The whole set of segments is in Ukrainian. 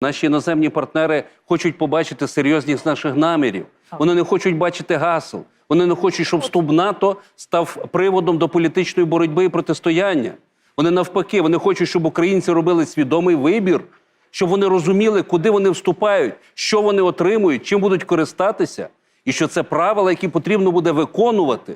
Наші іноземні партнери хочуть побачити серйозність наших намірів. Вони не хочуть бачити гасел. Вони не хочуть, щоб вступ НАТО став приводом до політичної боротьби і протистояння. Вони навпаки, вони хочуть, щоб українці робили свідомий вибір, щоб вони розуміли, куди вони вступають, що вони отримують, чим будуть користатися, і що це правила, які потрібно буде виконувати.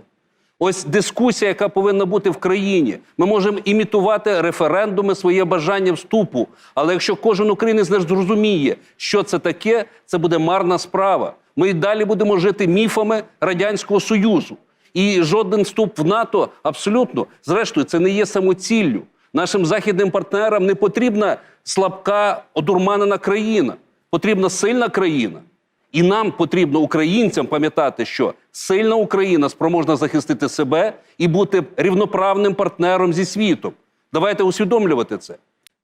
Ось дискусія, яка повинна бути в країні. Ми можемо імітувати референдуми, своє бажання вступу. Але якщо кожен українець не зрозуміє, що це таке, це буде марна справа. Ми й далі будемо жити міфами Радянського Союзу. І жоден вступ в НАТО абсолютно, зрештою, це не є самоціллю. Нашим західним партнерам не потрібна слабка одурманена країна, потрібна сильна країна. І нам потрібно українцям пам'ятати, що сильна Україна спроможна захистити себе і бути рівноправним партнером зі світом. Давайте усвідомлювати це.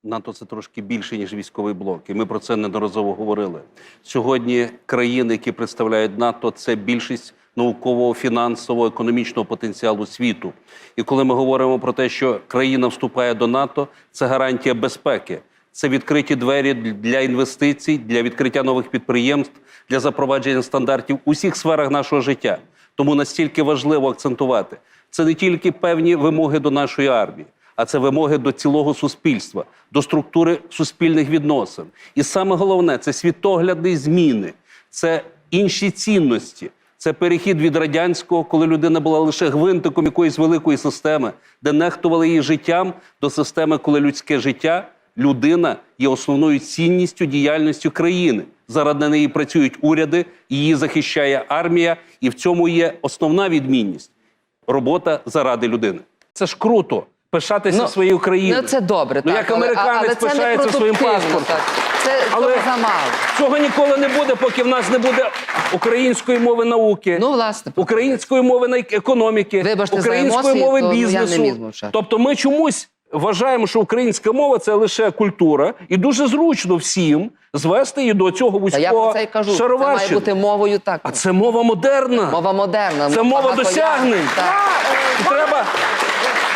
НАТО це трошки більше, ніж військовий блок, і ми про це неодноразово говорили. Сьогодні країни, які представляють НАТО, це більшість наукового, фінансового, економічного потенціалу світу. І коли ми говоримо про те, що країна вступає до НАТО, це гарантія безпеки. Це відкриті двері для інвестицій, для відкриття нових підприємств, для запровадження стандартів у всіх сферах нашого життя. Тому настільки важливо акцентувати. Це не тільки певні вимоги до нашої армії, а це вимоги до цілого суспільства, до структури суспільних відносин. І саме головне це світоглядні зміни, це інші цінності. Це перехід від радянського, коли людина була лише гвинтиком якоїсь великої системи, де нехтували її життям, до системи, коли людське життя, людина є основною цінністю діяльністю країни. Заради неї працюють уряди, її захищає армія, і в цьому є основна відмінність робота заради людини. Це ж круто. Пишатися Ну, своєю країною. Ну це добре, Ну, так. як але- американець але це не пишається своїм паспортом. Так. Це Але- але... замало. Цього ніколи не буде, поки в нас не буде української мови науки, Ну, власне, української мови економіки, Вибачте за української емоції, мови ну, бізнесу. тобто ми чомусь вважаємо, що українська мова це лише культура, і дуже зручно всім звести її до цього Та я вузького про це і кажу. Це має бути мовою так. А це мова модерна. Мова модерна. Це мова багато досягнень. Так. І треба.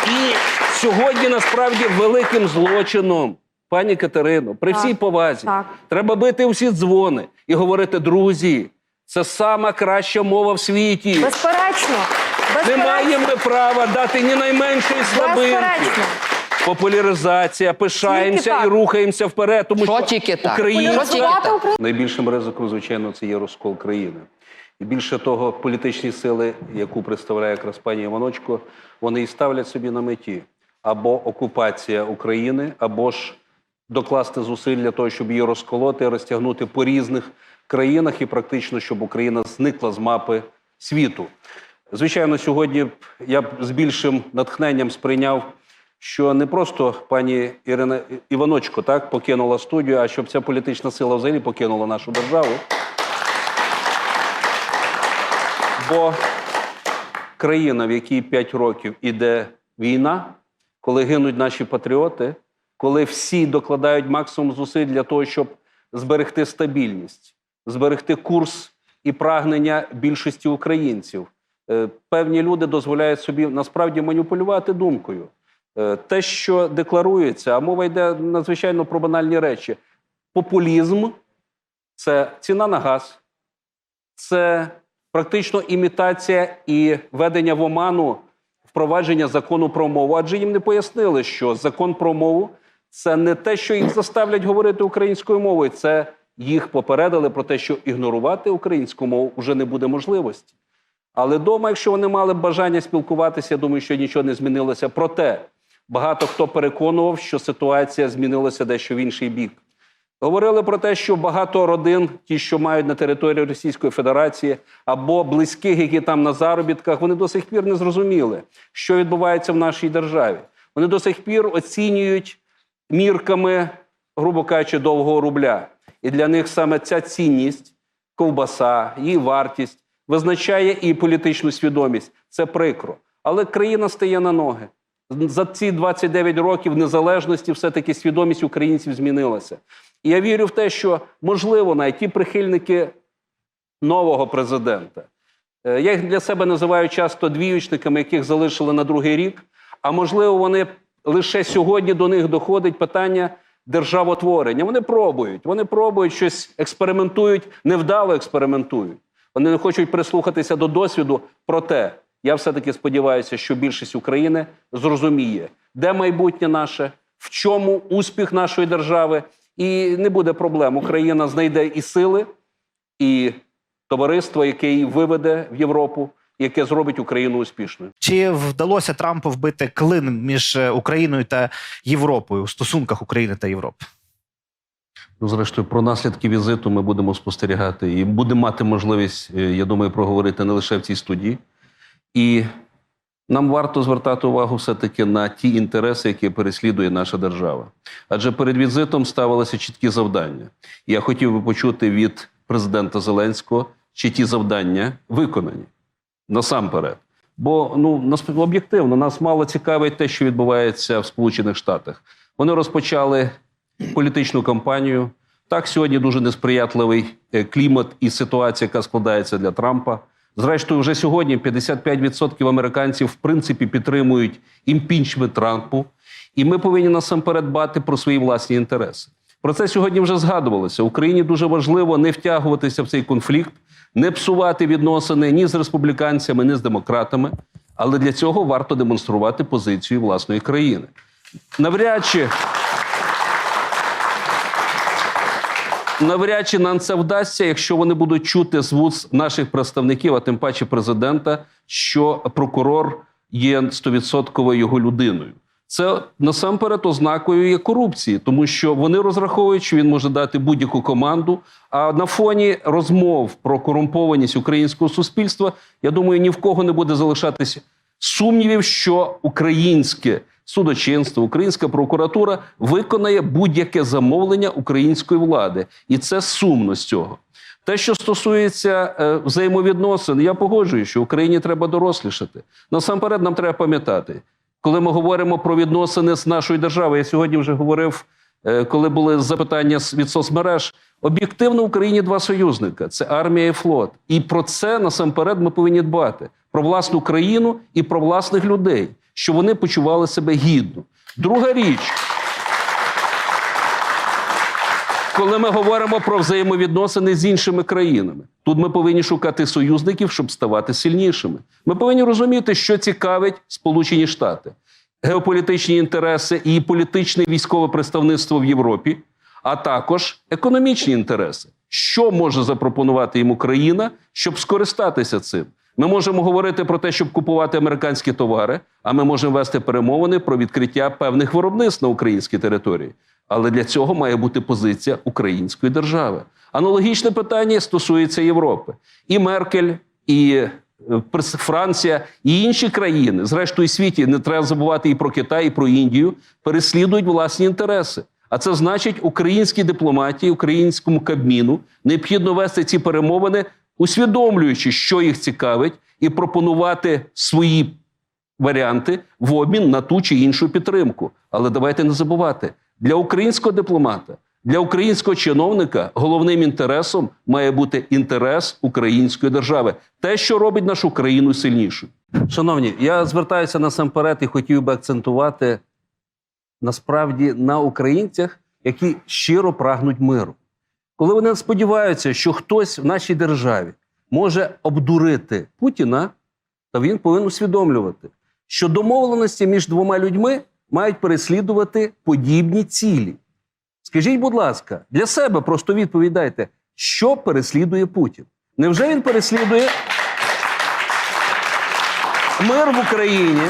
І сьогодні насправді великим злочином, пані Катерино, при всій повазі, так. треба бити усі дзвони і говорити: друзі, це сама краща мова в світі. Безперечно. Не маємо ми права дати ні найменшої слабинки. Безперечно. Популяризація, пишаємося і рухаємося вперед. Тому Що що тільки так? Україна Що тільки так? Найбільшим ризиком, звичайно, це є розкол країни. І більше того, політичні сили, яку представляє якраз пані Іваночко, вони і ставлять собі на меті або окупація України, або ж докласти зусиль для того, щоб її розколоти, розтягнути по різних країнах, і практично, щоб Україна зникла з мапи світу. Звичайно, сьогодні я б з більшим натхненням сприйняв, що не просто пані Ірина Іваночко так покинула студію, а щоб ця політична сила взагалі покинула нашу державу. Бо країна, в якій 5 років іде війна, коли гинуть наші патріоти, коли всі докладають максимум зусиль для того, щоб зберегти стабільність, зберегти курс і прагнення більшості українців. Е, Певні люди дозволяють собі насправді маніпулювати думкою. Е, Те, що декларується, а мова йде надзвичайно про банальні речі. Популізм це ціна на газ, це практично імітація і ведення в оману впровадження закону про мову. Адже їм не пояснили, що закон про мову це не те, що їх заставлять говорити українською мовою, це їх попередили про те, що ігнорувати українську мову вже не буде можливості. Але вдома, якщо вони мали бажання спілкуватися, я думаю, що нічого не змінилося. Проте багато хто переконував, що ситуація змінилася дещо в інший бік. Говорили про те, що багато родин, ті, що мають на території Російської Федерації, або близьких, які там на заробітках, вони до сих пір не зрозуміли, що відбувається в нашій державі. Вони до сих пір оцінюють мірками, грубо кажучи, довгого рубля. І для них саме ця цінність, ковбаса, її вартість визначає і політичну свідомість. Це прикро. Але країна стає на ноги. За ці 29 років незалежності все-таки свідомість українців змінилася. І я вірю в те, що можливо навіть ті прихильники нового президента. е, Я їх для себе називаю часто двіючниками, яких залишили на другий рік. А можливо, вони лише сьогодні до них доходить питання державотворення. Вони пробують, вони пробують щось експериментують, невдало експериментують. Вони не хочуть прислухатися до досвіду. Проте я все-таки сподіваюся, що більшість України зрозуміє, де майбутнє наше, в чому успіх нашої держави, і не буде проблем. Україна знайде і сили, і товариство, яке її виведе в Європу, яке зробить Україну успішною. Чи вдалося Трампу вбити клин між е, Україною та Європою у стосунках України та Європи? Ну, зрештою, про наслідки візиту ми будемо спостерігати і будемо мати можливість, е, я думаю, проговорити не лише в цій студії. І нам варто звертати увагу все-таки на ті інтереси, які переслідує наша держава. Адже перед візитом ставилися чіткі завдання. Я хотів би почути від президента Зеленського, чи ті завдання виконані насамперед. Бо ну об'єктивно нас мало цікавить те, що відбувається в Сполучених Штатах. Вони розпочали політичну кампанію. Так, сьогодні дуже несприятливий е, клімат і ситуація, яка складається для Трампа. Зрештою, вже сьогодні 55% американців в принципі підтримують імпічмент Трампу, і ми повинні насамперед дбати про свої власні інтереси. Про це сьогодні вже згадувалося. Україні дуже важливо не втягуватися в цей конфлікт, не псувати відносини ні з республіканцями, ні з демократами. Але для цього варто демонструвати позицію власної країни. Навряд чи навряд чи нам це вдасться, якщо вони будуть чути з вуз наших представників, а тим паче президента, що прокурор є 100% його людиною. Це насамперед ознакою є корупції, тому що вони розраховують, що він може дати будь-яку команду. А на фоні розмов про корумпованість українського суспільства, я думаю, ні в кого не буде залишатися сумнівів, що українське судочинство, українська прокуратура виконає будь-яке замовлення української влади, і це сумно з цього. Те, що стосується е, взаємовідносин, я погоджуюсь, що Україні треба дорослішати. Насамперед, нам треба пам'ятати, коли ми говоримо про відносини з нашою державою, я сьогодні вже говорив, е, коли були запитання від соцмереж. Об'єктивно в Україні два союзника: це армія і флот. І про це насамперед ми повинні дбати: про власну країну і про власних людей, щоб вони почували себе гідно. Друга річ. Коли ми говоримо про взаємовідносини з іншими країнами, тут ми повинні шукати союзників, щоб ставати сильнішими. Ми повинні розуміти, що цікавить Сполучені Штати, геополітичні інтереси і політичне військове представництво в Європі, а також економічні інтереси. Що може запропонувати їм Україна, щоб скористатися цим? Ми можемо говорити про те, щоб купувати американські товари, а ми можемо вести перемовини про відкриття певних виробництв на українській території. Але для цього має бути позиція української держави. Аналогічне питання стосується Європи. І Меркель, і е, Франція, і інші країни, зрештою, світі, не треба забувати і про Китай, і про Індію, переслідують власні інтереси. А це значить, українській дипломатії, українському кабміну необхідно вести ці перемовини, усвідомлюючи, що їх цікавить, і пропонувати свої варіанти в обмін на ту чи іншу підтримку. Але давайте не забувати, для українського дипломата, для українського чиновника головним інтересом має бути інтерес української держави, те, що робить нашу країну сильнішою. Шановні, я звертаюся насамперед і хотів би акцентувати насправді на українцях, які щиро прагнуть миру. Коли вони сподіваються, що хтось в нашій державі може обдурити Путіна, то він повинен усвідомлювати, що домовленості між двома людьми мають переслідувати подібні цілі. Скажіть, будь ласка, для себе просто відповідайте, що переслідує Путін? Невже він переслідує мир в Україні?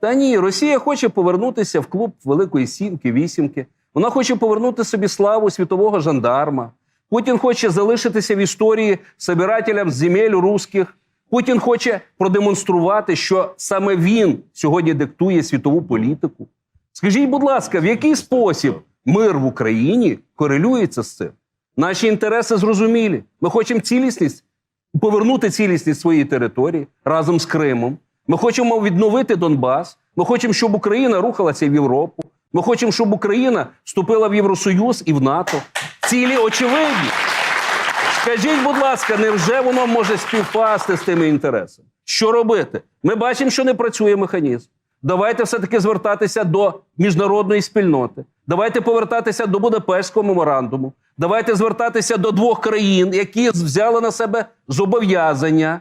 Та ні, Росія хоче повернутися в клуб Великої Сімки, Вісімки. Вона хоче повернути собі славу світового жандарма. Путін хоче залишитися в історії собирателем земель русських. Путін хоче продемонструвати, що саме він сьогодні диктує світову політику. Скажіть, будь ласка, в який спосіб мир в Україні корелюється з цим? Наші інтереси зрозумілі. Ми хочемо цілісність, повернути цілісність своєї території разом з Кримом. Ми хочемо відновити Донбас. Ми хочемо, щоб Україна рухалася в Європу. Ми хочемо, щоб Україна вступила в Євросоюз і в НАТО. Цілі очевидні. Скажіть, будь ласка, невже воно може співпасти з тими інтересами? Що робити? Ми бачимо, що не працює механізм. Давайте все-таки звертатися до міжнародної спільноти. Давайте повертатися до Будапештського меморандуму. Давайте звертатися до двох країн, які взяли на себе зобов'язання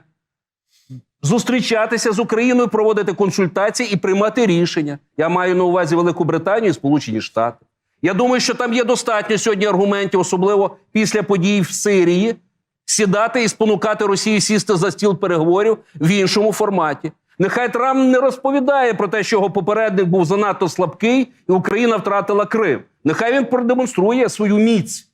зустрічатися з Україною, проводити консультації і приймати рішення. Я маю на увазі Велику Британію і Сполучені Штати. Я думаю, що там є достатньо сьогодні аргументів, особливо після подій в Сирії, сідати і спонукати Росію сісти за стіл переговорів в іншому форматі. Нехай Трамп не розповідає про те, що його попередник був занадто слабкий, і Україна втратила Крим. Нехай він продемонструє свою міць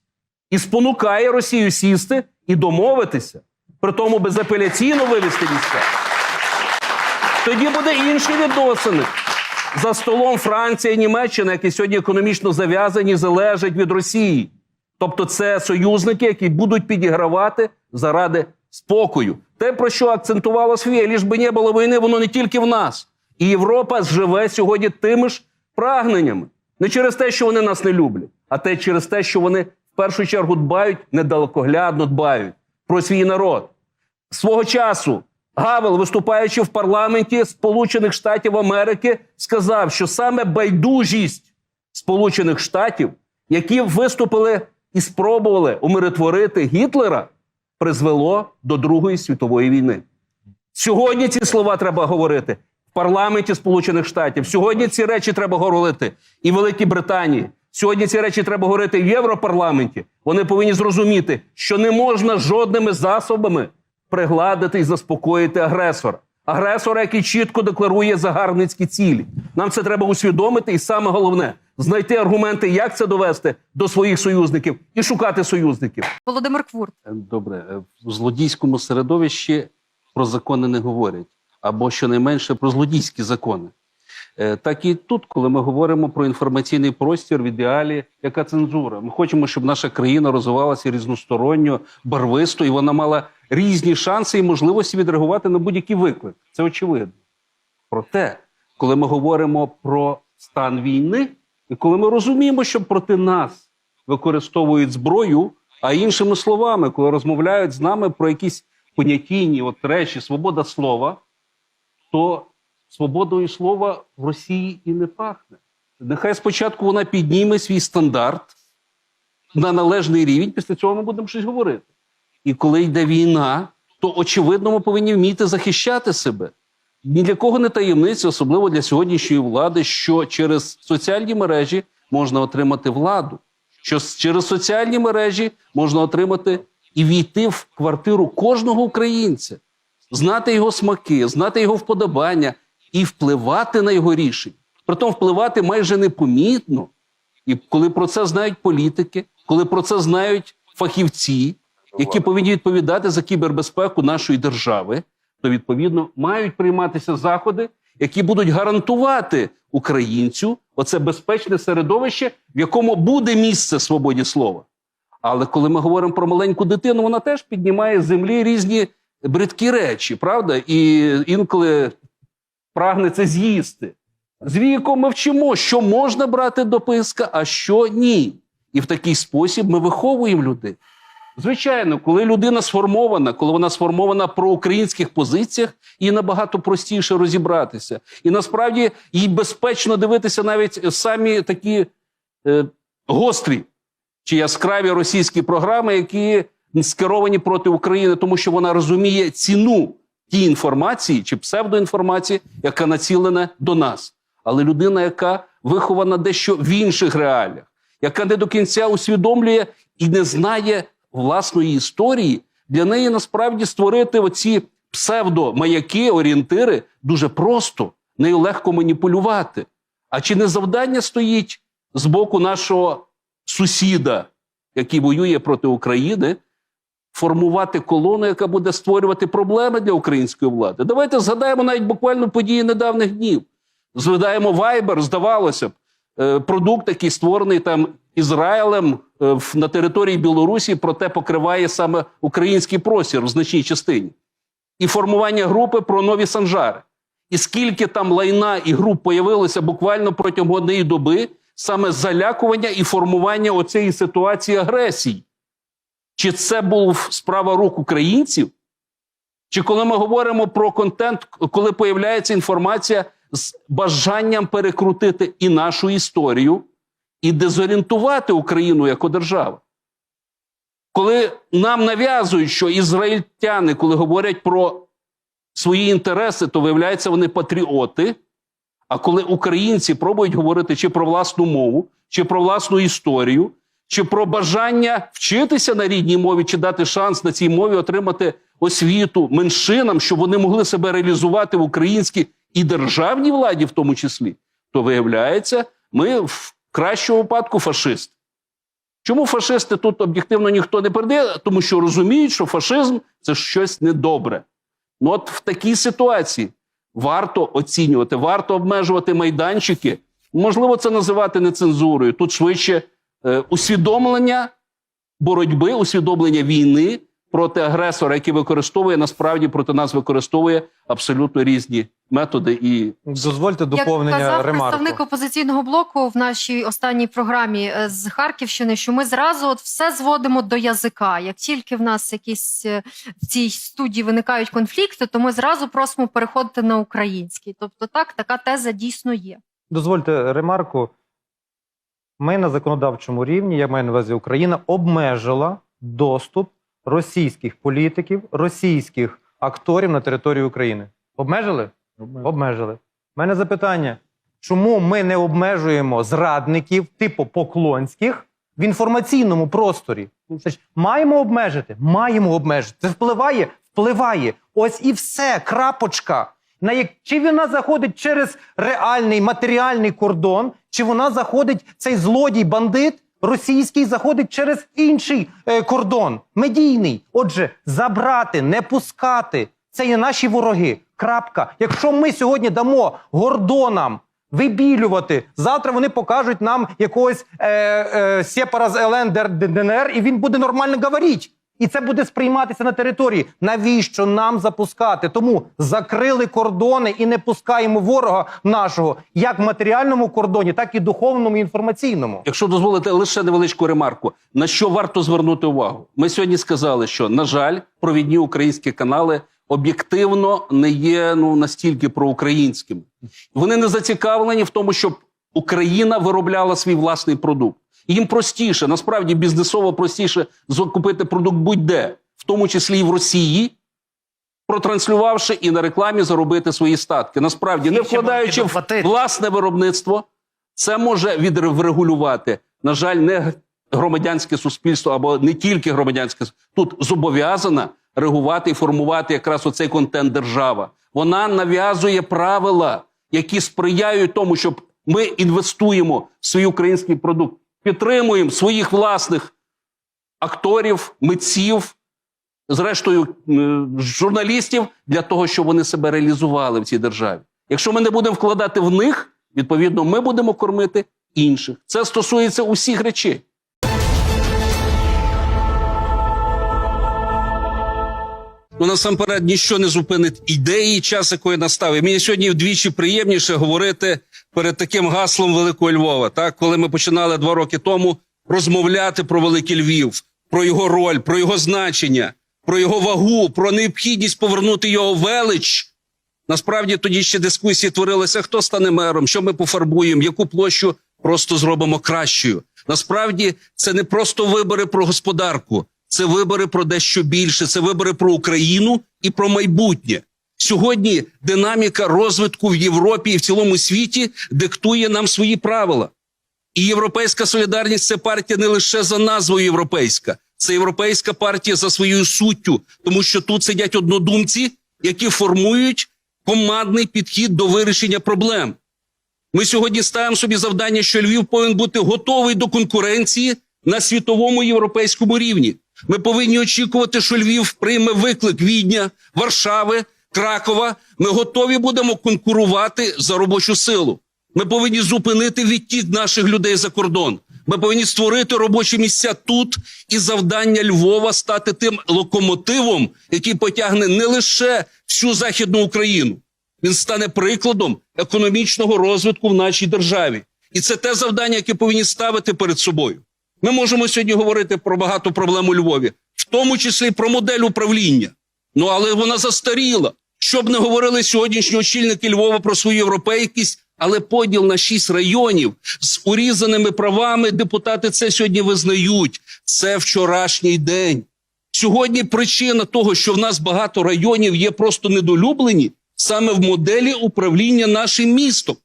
і спонукає Росію сісти і домовитися, при тому безапеляційно вивести війська. Тоді буде інші відносини. За столом Франція і Німеччина, які сьогодні економічно зав'язані, залежать від Росії. Тобто, це союзники, які будуть підігравати заради спокою. Те, про що акцентувала Софія, ліж би не було війни, воно не тільки в нас. І Європа живе сьогодні тими ж прагненнями. Не через те, що вони нас не люблять, а те через те, що вони в першу чергу дбають, недалекоглядно дбають про свій народ. Свого часу Гавел, виступаючи в парламенті Сполучених Штатів Америки, сказав, що саме байдужість Сполучених Штатів, які виступили і спробували умиротворити Гітлера, призвело до Другої світової війни. Сьогодні ці слова треба говорити в парламенті Сполучених Штатів. Сьогодні ці речі треба говорити і в Великій Британії. Сьогодні ці речі треба говорити в Європарламенті. Вони повинні зрозуміти, що не можна жодними засобами пригладити і заспокоїти агресора. Агресора, який чітко декларує загарбницькі цілі. Нам це треба усвідомити, і саме головне знайти аргументи, як це довести до своїх союзників і шукати союзників. Володимир Квурт. Добре, е, в злодійському середовищі про закони не говорять, або щонайменше про злодійські закони. Е, Так і тут, коли ми говоримо про інформаційний простір в ідеалі, яка цензура. Ми хочемо, щоб наша країна розвивалася різносторонньо, барвисто, і вона мала різні шанси і можливості відреагувати на будь-який виклик. Це очевидно. Проте, коли ми говоримо про стан війни, і коли ми розуміємо, що проти нас використовують зброю, а іншими словами, коли розмовляють з нами про якісь понятійні от речі, свобода слова, то свободою слова в Росії і не пахне. Нехай спочатку вона підніме свій стандарт на належний рівень, після цього ми будемо щось говорити. І коли йде війна, то очевидно ми повинні вміти захищати себе. Ні для кого не таємниця, особливо для сьогоднішньої влади, що через соціальні мережі можна отримати владу, що через соціальні мережі можна отримати і війти в квартиру кожного українця, знати його смаки, знати його вподобання і впливати на його рішення. Притом впливати майже непомітно. І коли про це знають політики, коли про це знають фахівці, які повинні відповідати за кібербезпеку нашої держави, то відповідно мають прийматися заходи, які будуть гарантувати українцю оце безпечне середовище, в якому буде місце свободі слова. Але коли ми говоримо про маленьку дитину, вона теж піднімає з землі різні бридкі речі, правда? І інколи прагне це з'їсти. З віком ми вчимо, що можна брати до писка, а що ні. І в такий спосіб ми виховуємо людей. Звичайно, коли людина сформована, коли вона сформована про українських позиціях, їй набагато простіше розібратися. І насправді їй безпечно дивитися навіть самі такі е, гострі чи яскраві російські програми, які скеровані проти України, тому що вона розуміє ціну тієї інформації чи псевдоінформації, яка націлена до нас. Але людина, яка вихована дещо в інших реаліях, яка не до кінця усвідомлює і не знає власної історії, для неї насправді створити оці псевдомаяки, орієнтири дуже просто, нею легко маніпулювати. А чи не завдання стоїть з боку нашого сусіда, який воює проти України, формувати колону, яка буде створювати проблеми для української влади? Давайте згадаємо навіть буквально події недавніх днів. Згадаємо Viber, здавалося б, е, продукт, який створений там Ізраїлем е, на території Білорусі, проте покриває саме український простір в значній частині. І формування групи про нові санжари. І скільки там лайна і груп появилося буквально протягом однієї доби, саме залякування і формування оцієї ситуації агресії. Чи це був справа рук українців? Чи коли ми говоримо про контент, коли появляється інформація з бажанням перекрутити і нашу історію, і дезорієнтувати Україну як державу. Коли нам нав'язують, що ізраїльтяни, коли говорять про свої інтереси, то виявляється, вони патріоти. А коли українці пробують говорити чи про власну мову, чи про власну історію, чи про бажання вчитися на рідній мові, чи дати шанс на цій мові отримати освіту меншинам, щоб вони могли себе реалізувати в українській і державній владі, в тому числі, то виявляється, ми в кращому випадку фашисти. Чому фашисти тут об'єктивно ніхто не передає? Тому що розуміють, що фашизм це щось недобре. Ну от в такій ситуації варто оцінювати, варто обмежувати майданчики. Можливо, це називати не цензурою. Тут швидше усвідомлення боротьби, усвідомлення війни проти агресора, який використовує насправді проти нас використовує абсолютно різні методи і Дозвольте доповнення Як казав ремарку. представник опозиційного блоку в нашій останній програмі е, з Харківщини, що ми зразу от все зводимо до язика. Як тільки в нас якісь е, в цій студії виникають конфлікти, то ми зразу просимо переходити на український. Тобто, так, така теза дійсно є. Дозвольте ремарку. Ми на законодавчому рівні, я маю на увазі Україна, обмежила доступ російських політиків, російських акторів на територію України. Обмежили? Обмежили. У мене запитання: чому ми не обмежуємо зрадників типу поклонських в інформаційному просторі? Значить, маємо обмежити? Маємо обмежити. Це впливає? Впливає. Ось і все, крапочка. На як чи вона заходить через реальний матеріальний кордон, чи вона заходить цей злодій, бандит російський заходить через інший е, кордон, медійний. Отже, забрати, не пускати це є наші вороги. Крапка. Якщо ми сьогодні дамо гордонам вибілювати, завтра вони покажуть нам якогось е, е, сепара з ЛН ДНР, і він буде нормально говорити. І це буде сприйматися на території. Навіщо нам запускати? Тому закрили кордони і не пускаємо ворога нашого як в матеріальному кордоні, так і духовному і інформаційному. Якщо дозволите лише невеличку ремарку, на що варто звернути увагу? Ми сьогодні сказали, що на жаль, провідні українські канали об'єктивно не є ну настільки проукраїнськими. Вони не зацікавлені в тому, щоб Україна виробляла свій власний продукт. Їм простіше, насправді бізнесово простіше закупити продукт будь-де, в тому числі і в Росії, протранслювавши і на рекламі заробити свої статки. Насправді, не вкладаючи в власне виробництво, це може відрегулювати, на жаль, не громадянське суспільство або не тільки громадянське тут зобов'язана реагувати і формувати якраз оцей контент держава. Вона нав'язує правила, які сприяють тому, щоб ми інвестуємо в свій український продукт, підтримуємо своїх власних акторів, митців, зрештою журналістів для того, щоб вони себе реалізували в цій державі. Якщо ми не будемо вкладати в них, відповідно, ми будемо кормити інших. Це стосується усіх речей. Ну, насамперед, ніщо не зупинить ідеї, час якої настав. І мені сьогодні вдвічі приємніше говорити перед таким гаслом Великого Львова. Так, коли ми починали два роки тому розмовляти про Великий Львів, про його роль, про його значення, про його вагу, про необхідність повернути його велич. Насправді тоді ще дискусії творилися, хто стане мером, що ми пофарбуємо, яку площу просто зробимо кращою. Насправді це не просто вибори про господарку, це вибори про дещо більше, це вибори про Україну і про майбутнє. Сьогодні динаміка розвитку в Європі і в цілому світі диктує нам свої правила. І Європейська солідарність це партія не лише за назвою європейська, це європейська партія за своєю суттю, тому що тут сидять однодумці, які формують командний підхід до вирішення проблем. Ми сьогодні ставимо собі завдання, що Львів повинен бути готовий до конкуренції на світовому європейському рівні. Ми повинні очікувати, що Львів прийме виклик Відня, Варшави, Кракова. Ми готові будемо конкурувати за робочу силу. Ми повинні зупинити відтік наших людей за кордон. Ми повинні створити робочі місця тут і завдання Львова стати тим локомотивом, який потягне не лише всю західну Україну. Він стане прикладом економічного розвитку в нашій державі. І це те завдання, яке повинні ставити перед собою. Ми можемо сьогодні говорити про багато проблем у Львові, в тому числі про модель управління. Ну але вона застаріла. Щоб не говорили сьогоднішні очільники Львова про свою європейськість, але поділ на шість районів з урізаними правами депутати це сьогодні визнають. Це вчорашній день. Сьогодні причина того, що в нас багато районів є просто недолюблені, саме в моделі управління нашим містом.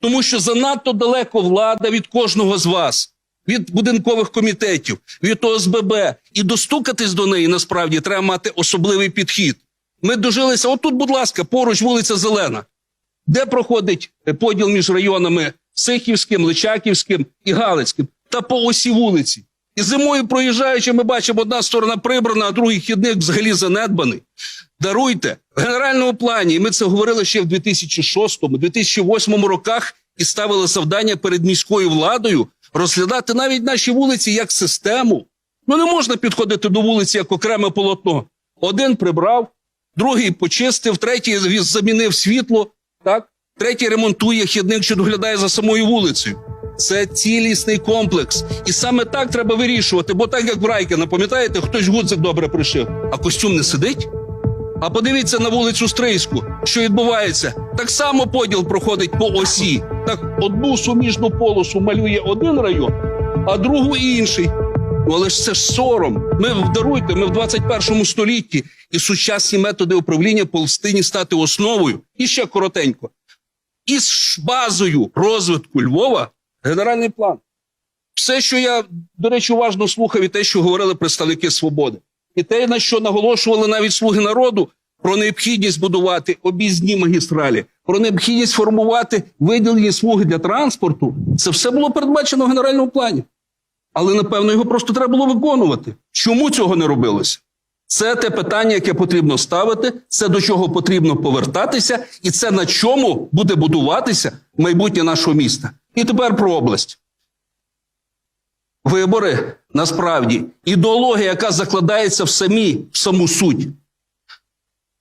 Тому що занадто далеко влада від кожного з вас, від будинкових комітетів, від ОСББ. І достукатись до неї насправді треба мати особливий підхід. Ми дожилися, отут, будь ласка, поруч вулиця Зелена. Де проходить е, поділ між районами Сихівським, Личаківським і Галицьким? Та по осі вулиці. І зимою проїжджаючи, ми бачимо, одна сторона прибрана, а другий хідник взагалі занедбаний. Даруйте в генеральному плані. і Ми це говорили ще в 2006-2008 роках і ставили завдання перед міською владою розглядати навіть наші вулиці як систему. Ну не можна підходити до вулиці як окреме полотно. Один прибрав, другий почистив, третій замінив світло, так? третій ремонтує хідник, що доглядає за самою вулицею. Це цілісний комплекс. І саме так треба вирішувати. Бо так як в Райкіна, пам'ятаєте, хтось гудзик добре пришив, а костюм не сидить. А подивіться на вулицю Стрийську, що відбувається. Так само поділ проходить по осі. Так одну суміжну полосу малює один район, а другу інший. Ну, але ж це сором. Ми даруйте, ми в 21 столітті, і сучасні методи управління повинні стати основою. І ще коротенько. І з базою розвитку Львова генеральний план. Все, що я, до речі, уважно слухав, і те, що говорили представники свободи, і те, на що наголошували навіть слуги народу, про необхідність будувати об'їзні магістралі, про необхідність формувати виділені смуги для транспорту, це все було передбачено в генеральному плані. Але напевно його просто треба було виконувати. Чому цього не робилося? Це те питання, яке потрібно ставити, це до чого потрібно повертатися, і це на чому буде будуватися майбутнє нашого міста. І тепер про область. Вибори насправді ідеологія, яка закладається в самі в саму суть.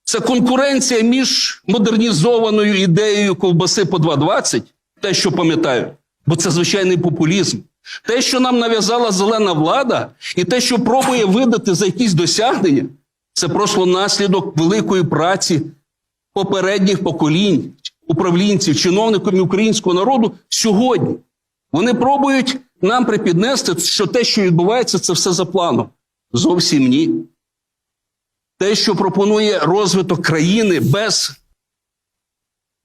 Це конкуренція між модернізованою ідеєю ковбаси по 2,20, те, що пам'ятають, бо це звичайний популізм. Те, що нам нав'язала зелена влада, і те, що пробує видати за якісь досягнення, це просто наслідок великої праці попередніх поколінь, управлінців, чиновників українського народу сьогодні. Вони пробують нам припіднести, що те, що відбувається, це все за планом. Зовсім ні. Те, що пропонує розвиток країни без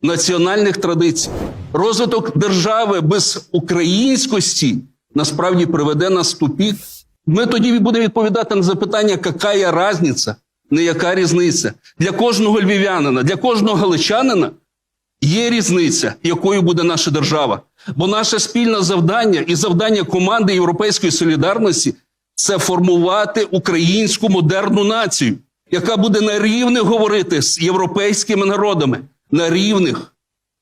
національних традицій, розвиток держави без українськості насправді приведе нас в тупік. Ми тоді будемо відповідати на запитання, яка є різниця, не яка різниця. Для кожного львів'янина, для кожного галичанина є різниця, якою буде наша держава. Бо наше спільне завдання і завдання команди Європейської солідарності це формувати українську модерну націю, яка буде на рівних говорити з європейськими народами. На рівних.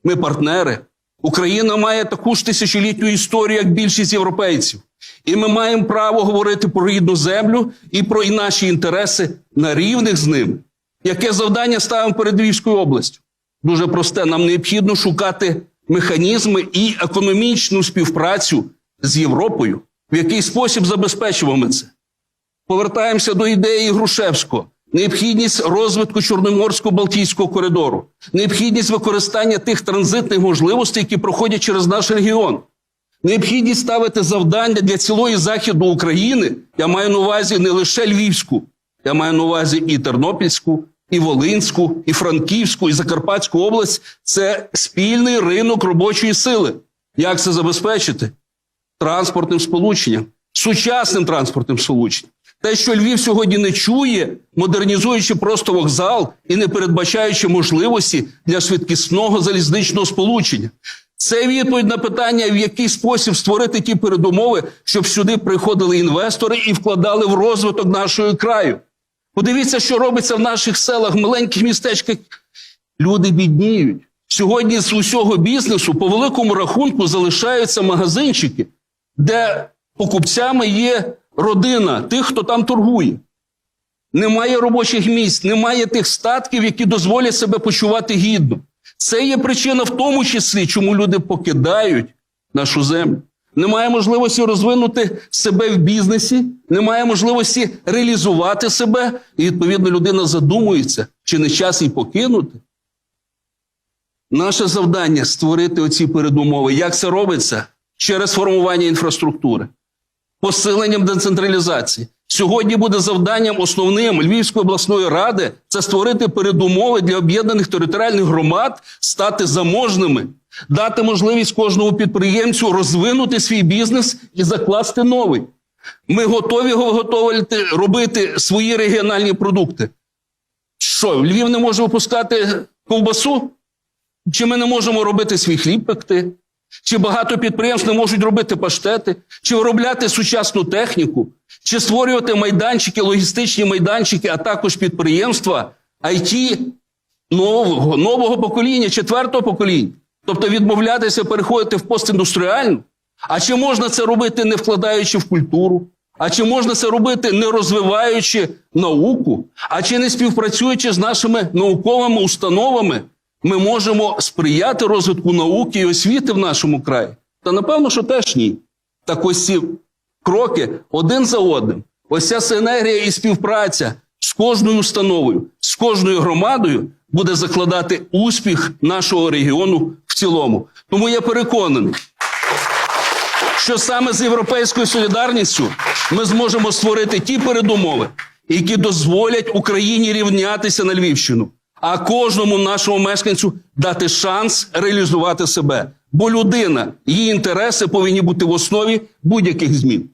Ми партнери. Україна має таку ж тисячолітню історію, як більшість європейців. І ми маємо право говорити про рідну землю і про наші інтереси на рівних з ними. Яке завдання ставимо перед Львівською областю? Дуже просте. Нам необхідно шукати механізми і економічну співпрацю з Європою. В який спосіб забезпечуємо це? Повертаємося до ідеї Грушевського. Необхідність розвитку Чорноморсько-Балтійського коридору, необхідність використання тих транзитних можливостей, які проходять через наш регіон, необхідність ставити завдання для цілої західу України. Я маю на увазі не лише Львівську, я маю на увазі і Тернопільську, і Волинську, і Франківську, і Закарпатську область. Це спільний ринок робочої сили. Як це забезпечити? Транспортним сполученням, сучасним транспортним сполученням. Те, що Львів сьогодні не чує, модернізуючи просто вокзал і не передбачаючи можливості для швидкісного залізничного сполучення. Це відповідь на питання, в який спосіб створити ті передумови, щоб сюди приходили інвестори і вкладали в розвиток нашого краю. Подивіться, що робиться в наших селах, маленьких містечках. Люди бідніють. Сьогодні з усього бізнесу по великому рахунку залишаються магазинчики, де покупцями є родина тих, хто там торгує. Немає робочих місць, немає тих статків, які дозволять себе почувати гідно. Це є причина в тому числі, чому люди покидають нашу землю. Немає можливості розвинути себе в бізнесі, немає можливості реалізувати себе. І відповідно людина задумується, Чи не час її покинути? Наше завдання створити оці передумови. Як це робиться? Через формування інфраструктури, посиленням децентралізації. Сьогодні буде завданням основним Львівської обласної ради це створити передумови для об'єднаних територіальних громад, стати заможними, дати можливість кожному підприємцю розвинути свій бізнес і закласти новий. Ми готові виготовити, робити свої регіональні продукти. Що, Львів не може випускати ковбасу? Чи ми не можемо робити свій хліб пекти? Чи багато підприємств не можуть робити паштети, чи виробляти сучасну техніку, чи створювати майданчики, логістичні майданчики, а також підприємства IT нового, нового покоління, четвертого покоління. Тобто відмовлятися, переходити в постіндустріальну. А чи можна це робити, не вкладаючи в культуру? А чи можна це робити, не розвиваючи науку? А чи не співпрацюючи з нашими науковими установами? Ми можемо сприяти розвитку науки і освіти в нашому краї? Та напевно, що теж ні. Так ось ці кроки один за одним. Ось ця синергія і співпраця з кожною установою, з кожною громадою буде закладати успіх нашого регіону в цілому. Тому я переконаний, що саме з європейською солідарністю ми зможемо створити ті передумови, які дозволять Україні рівнятися на Львівщину, а кожному нашому мешканцю дати шанс реалізувати себе. Бо людина, її інтереси повинні бути в основі будь-яких змін.